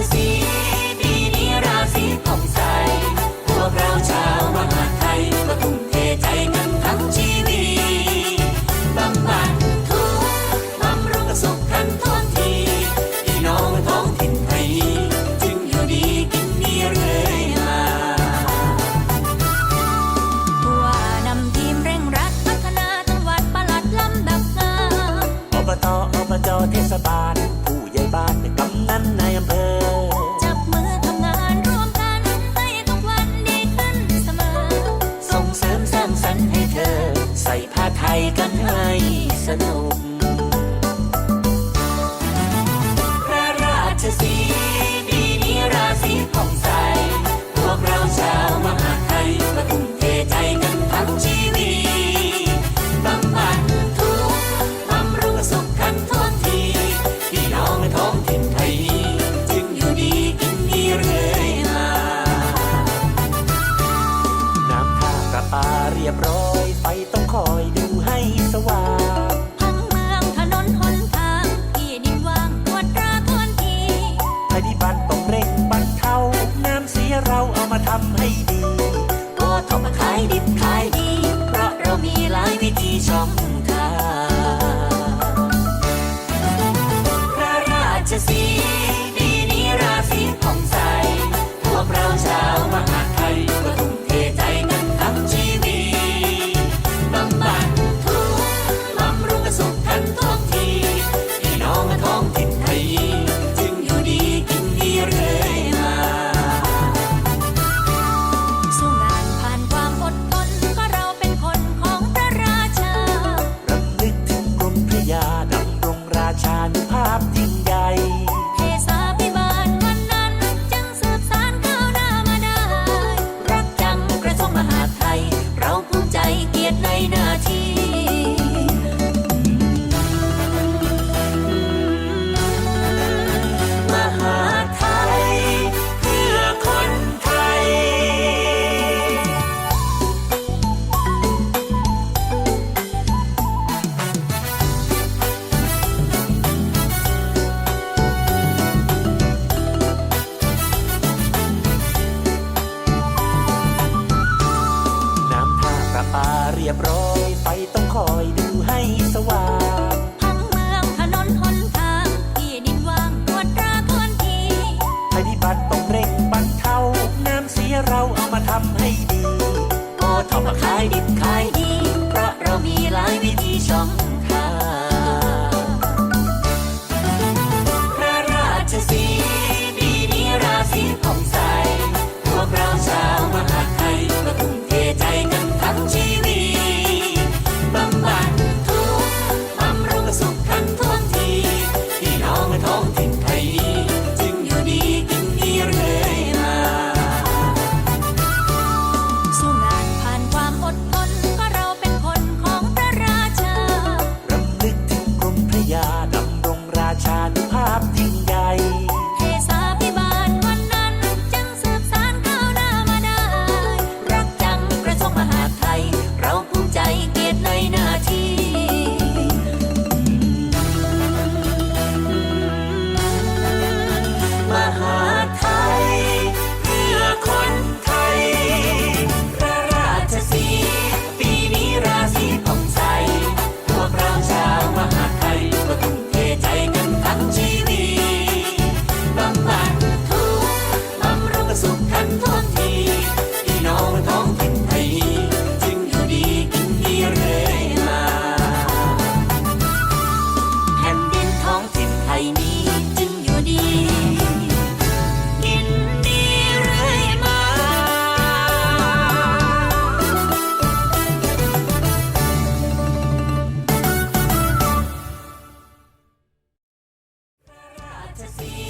to see ดิบขายดี เพราะเรามีหลายวิธีช่องทางพระราชสี รียบร้อยไฟต้องคอยดูให้สว่างทั้งเมืองถนนหนทางที่ดินว่างกวตราควรทีภัยพิบัติต้องเร่งบรรเทาน้ำเสียเราเอามาทำให้ดีพอทำมาขายดิบขาย ชานุภาพยิ่งใหญ่ to see.